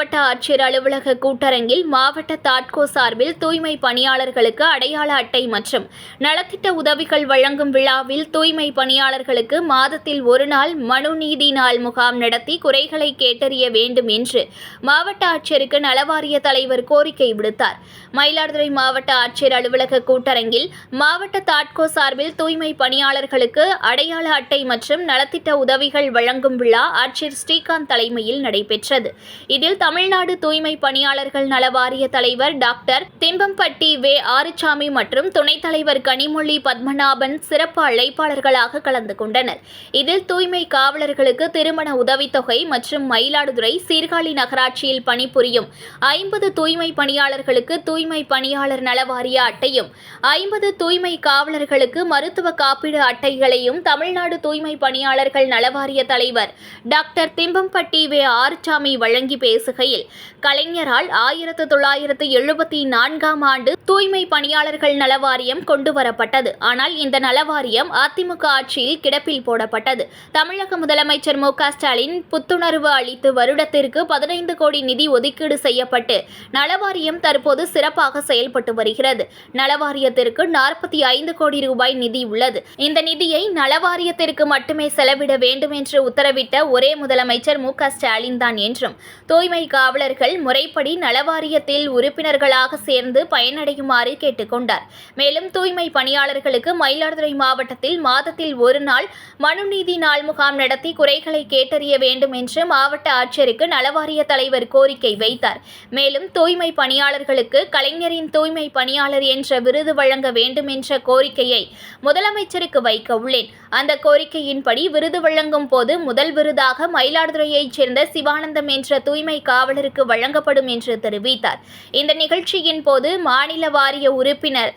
மாவட்ட ஆட்சியர் அலுவலக கூட்டரங்கில் மாவட்ட தாட்கோ சார்பில் தூய்மை பணியாளர்களுக்கு அடையாள அட்டை மற்றும் நலத்திட்ட உதவிகள் வழங்கும் விழாவில் தூய்மை பணியாளர்களுக்கு மாதத்தில் ஒரு நாள் மனு நீதி நாள் முகாம் நடத்தி குறைகளை கேட்டறிய வேண்டும் என்று மாவட்ட ஆட்சியருக்கு நலவாரிய தலைவர் கோரிக்கை விடுத்தார். மயிலாடுதுறை மாவட்ட ஆட்சியர் அலுவலக கூட்டரங்கில் மாவட்ட தாட்கோ சார்பில் தூய்மை பணியாளர்களுக்கு அடையாள அட்டை மற்றும் நலத்திட்ட உதவிகள் வழங்கும் விழா ஆட்சியர் ஸ்ரீகாந்த் தலைமையில் நடைபெற்றது. இதில் தமிழ்நாடு தூய்மை பணியாளர்கள் நல வாரிய தலைவர் டாக்டர் திம்பம்பட்டி வே. ஆறுசாமி மற்றும் துணைத் தலைவர் கனிமொழி பத்மநாபன் சிறப்பு அழைப்பாளர்களாக கலந்து கொண்டனர். இதில் தூய்மை காவலர்களுக்கு திருமண உதவித்தொகை மற்றும் மயிலாடுதுறை சீர்காழி நகராட்சியில் பணிபுரியும் ஐம்பது தூய்மை பணியாளர்களுக்கு தூய்மை பணியாளர் நல வாரிய அட்டையும் ஐம்பது தூய்மை காவலர்களுக்கு மருத்துவ காப்பீடு அட்டைகளையும் தமிழ்நாடு தூய்மை பணியாளர்கள் நலவாரிய தலைவர் டாக்டர் திம்பம்பட்டி வே. ஆறுசாமி வழங்கி பேசுகையில் கலைஞரால் ஆயிரத்து தொள்ளாயிரத்து எழுபத்தி நான்காம் ஆண்டு தூய்மை பணியாளர்கள் நலவாரியம் கொண்டு வரப்பட்டது. ஆனால் இந்த நலவாரியம் அதிமுக ஆட்சியில் கிடப்பில் போடப்பட்டது. தமிழக முதலமைச்சர் மு க ஸ்டாலின் புத்துணர்வு அளித்து வருடத்திற்கு பதினைந்து கோடி நிதி ஒதுக்கீடு செய்யப்பட்டு நலவாரியம் தற்போது சிறப்பாக செயல்பட்டு வருகிறது. நலவாரியத்திற்கு நாற்பத்தி ஐந்து கோடி ரூபாய் நிதி உள்ளது. இந்த நிதியை நலவாரியத்திற்கு மட்டுமே செலவிட வேண்டும் என்று உத்தரவிட்ட ஒரே முதலமைச்சர் மு க ஸ்டாலின் தான் என்றும் தூய்மை காவலர்கள் முறைப்படி நலவாரியத்தில் உறுப்பினர்களாக சேர்ந்து பயனடையுமாறு கேட்டுக்கொண்டார். மேலும் தூய்மை பணியாளர்களுக்கு மயிலாடுதுறை மாவட்டத்தில் மாதத்தில் ஒரு நாள் மனுநீதி நாள் முகாம் நடத்தி குறைகளை கேட்டறிய வேண்டும் என்று மாவட்ட ஆட்சியருக்கு நலவாரிய தலைவர் கோரிக்கை வைத்தார். மேலும் தூய்மை பணியாளர்களுக்கு கலைஞரின் தூய்மை பணியாளர் என்ற விருது வழங்க வேண்டும் என்ற கோரிக்கையை முதலமைச்சருக்கு வைக்க உள்ளேன். அந்த கோரிக்கையின்படி விருது வழங்கும் போது முதல் விருதாக மயிலாடுதுறையைச் சேர்ந்த சிவானந்தம் என்ற தூய்மை காவலருக்கு வழங்கப்படும் என்று தெரிவித்தார். இந்த நிகழ்ச்சியின் போது மாநில வாரிய உறுப்பினர்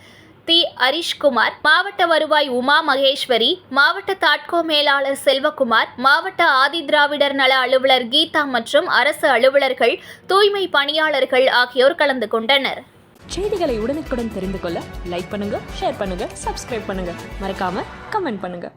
தி. ஹரிஷ்குமார் மாவட்ட வருவாய் உமா மகேஸ்வரி மாவட்ட தாட்கோ மேலாளர் செல்வகுமார் மாவட்ட ஆதி திராவிடர் நல அலுவலர் கீதா மற்றும் அரசு அலுவலர்கள் தூய்மை பணியாளர்கள் ஆகியோர் கலந்து கொண்டனர். செய்திகளை உடனுக்குடன் தெரிந்து கொள்ள லைக் பண்ணுங்க ஷேர் பண்ணுங்க சப்ஸ்கிரைப் பண்ணுங்க. மறக்காம கமெண்ட் பண்ணுங்க.